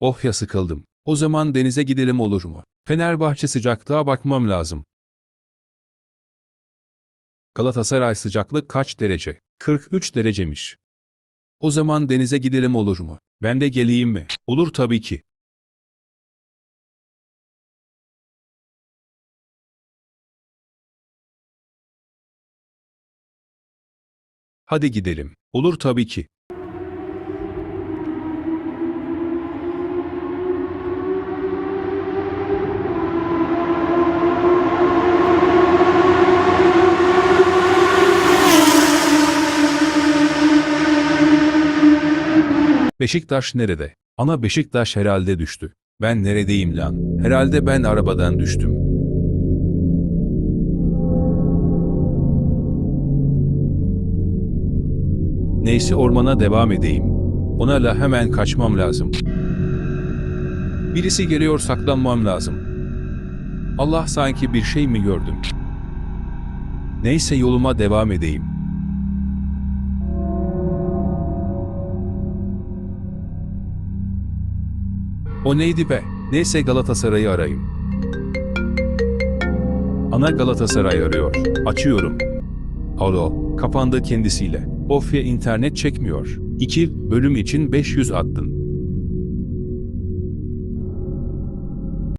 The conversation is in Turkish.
Oh ya sıkıldım. O zaman denize gidelim olur mu? Fenerbahçe sıcaklığa bakmam lazım. Galatasaray sıcaklık kaç derece? 43 derecemiş. O zaman denize gidelim olur mu? Ben de geleyim mi? Olur tabii ki. Hadi gidelim. Olur tabii ki. Beşiktaş nerede? Ana Beşiktaş herhalde düştü. Ben neredeyim lan? Herhalde ben arabadan düştüm. Neyse ormana devam edeyim. Ona la hemen kaçmam lazım. Birisi geliyor saklanmam lazım. Allah sanki bir şey mi gördüm? Neyse yoluma devam edeyim. O neydi be? Neyse Galatasaray'ı arayayım. Ana Galatasaray arıyor. Açıyorum. Alo, kapandı kendisiyle. Of ya internet çekmiyor. 2 bölüm için 500 attın.